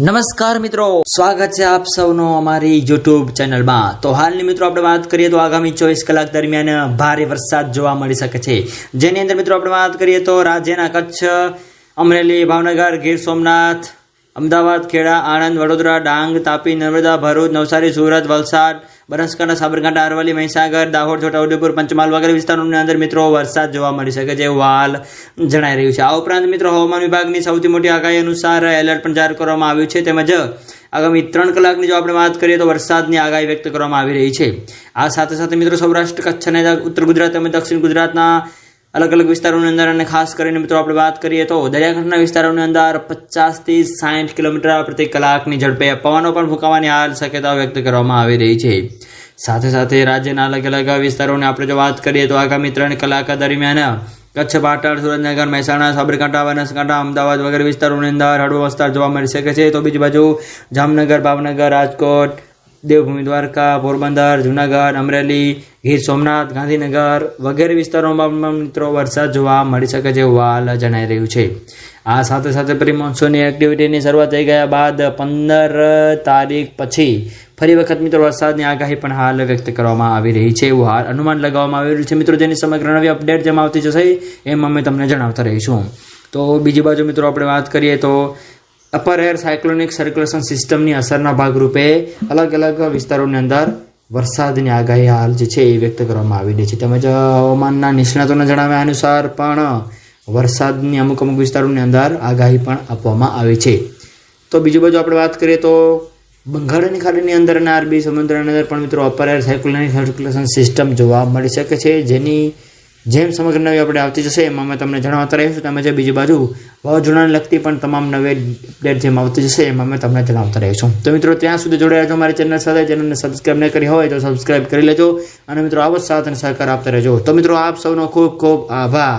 નમસ્કાર મિત્રો. સ્વાગત છે આપ સૌનો અમારી યુટ્યુબ ચેનલમાં. તો હાલની મિત્રો આપણે વાત કરીએ તો આગામી ચોવીસ કલાક દરમિયાન ભારે વરસાદ જોવા મળી શકે છે. જેની અંદર મિત્રો આપણે વાત કરીએ તો રાજ્યના કચ્છ, અમરેલી, ભાવનગર, ગીર સોમનાથ અમદાવાદ, ખેડા, આણંદ, વડોદરા, ડાંગ, તાપી, નર્મદા, ભરૂચ, નવસારી, સુરત, વલસાડ, બનાસકાંઠા, સાબરકાંઠા, અરવલ્લી, મહીસાગર, દાહોદ છોટાઉદેપુર પંચમહાલ વગેરે વિસ્તારોની અંદર મિત્રો વરસાદ જોવા મળી શકે છે, એવું હાલ જણાઈ રહ્યું છે. આ ઉપરાંત મિત્રો હવામાન વિભાગની સૌથી મોટી આગાહી અનુસાર એલર્ટ પણ જાહેર કરવામાં આવ્યું છે, તેમજ આગામી ત્રણ કલાકની જો આપણે વાત કરીએ તો વરસાદની આગાહી વ્યક્ત કરવામાં આવી રહી છે. આ સાથે સાથે મિત્રો સૌરાષ્ટ્ર, કચ્છ અને ઉત્તર ગુજરાત તેમજ દક્ષિણ ગુજરાતના અલગ અલગ વિસ્તારોની અંદર અને ખાસ કરીને મિત્રો આપણે વાત કરીએ તો દરિયાકાંઠાના વિસ્તારોની અંદર પચાસથી સાઠ કિલોમીટર પ્રતિ કલાકની ઝડપે પવનો પણ ફૂંકાવાની હાલ શક્યતાઓ વ્યક્ત કરવામાં આવી રહી છે. સાથે સાથે રાજ્યના અલગ અલગ વિસ્તારોની આપણે જો વાત કરીએ તો આગામી ત્રણ કલાક દરમિયાન કચ્છ, પાટણ, સુરેન્દ્રનગર, મહેસાણા, સાબરકાંઠા, બનાસકાંઠા, અમદાવાદ વગેરે વિસ્તારોની અંદર હળવો વિસ્તાર જોવા મળી શકે છે. તો બીજી બાજુ જામનગર, ભાવનગર, રાજકોટ દેવભૂમિ દ્વારકા, પોરબંદર, જુનાગઢ, અમરેલી, ગીર સોમનાથ, ગાંધીનગર વગેરે વિસ્તારોમાં મિત્રો વરસાદ જોવા મળી શકે છે હાલ જણાઈ રહ્યું છે. આ સાથે સાથે પ્રી મોન્સૂનની એક્ટિવિટીની શરૂઆત થઈ ગયા બાદ પંદર તારીખ પછી ફરી વખત મિત્રો વરસાદની આગાહી પણ હાલ વ્યક્ત કરવામાં આવી રહી છે એવું હાલ અનુમાન લગાવવામાં આવી રહ્યું છે. મિત્રો, જેની સમગ્ર નવી અપડેટ જેમાં આવતી જશે, એમ અમે તમને જણાવતા રહીશું. તો બીજી બાજુ મિત્રો આપણે વાત કરીએ તો અપર એર સાયક્લોનિક સર્ક્યુલેશન સિસ્ટમની અસરના ભાગરૂપે અલગ અલગ વિસ્તારોની અંદર વરસાદની આગાહી હાલ જે છે એ વ્યક્ત કરવામાં આવી રહી છે. તેમજ હવામાનના નિષ્ણાતોના જણાવ્યા અનુસાર પણ વરસાદની અમુક અમુક વિસ્તારોની અંદર આગાહી પણ આપવામાં આવી છે. તો બીજું બાજુ આપણે વાત કરીએ તો બંગાળની ખાડીની અંદર અને અરબી સમુદ્રની અંદર પણ મિત્રો upper air cyclonic circulation system જોવા મળી શકે છે. જેની જેમ સમગ્ર નવી આપણે આવતી જશે, એમાં અમે તમને જણાવતા રહીશું. તમે જે બીજી બાજુ વાવાઝોડાને લગતી પણ તમામ નવી અપડેટ જેમ આવતી જશે, એમાં અમે તમને જણાવતા રહીશું. તો મિત્રો, ત્યાં સુધી જોડાયા છો અમારી ચેનલ સાથે. ચેનલને સબસ્ક્રાઇબ ન કરી હોય તો સબસ્ક્રાઇબ કરી લેજો. અને મિત્રો, આવો સાથ અને સહકાર આપતા રહેજો. તો મિત્રો, આપ સૌનો ખૂબ ખૂબ આભાર.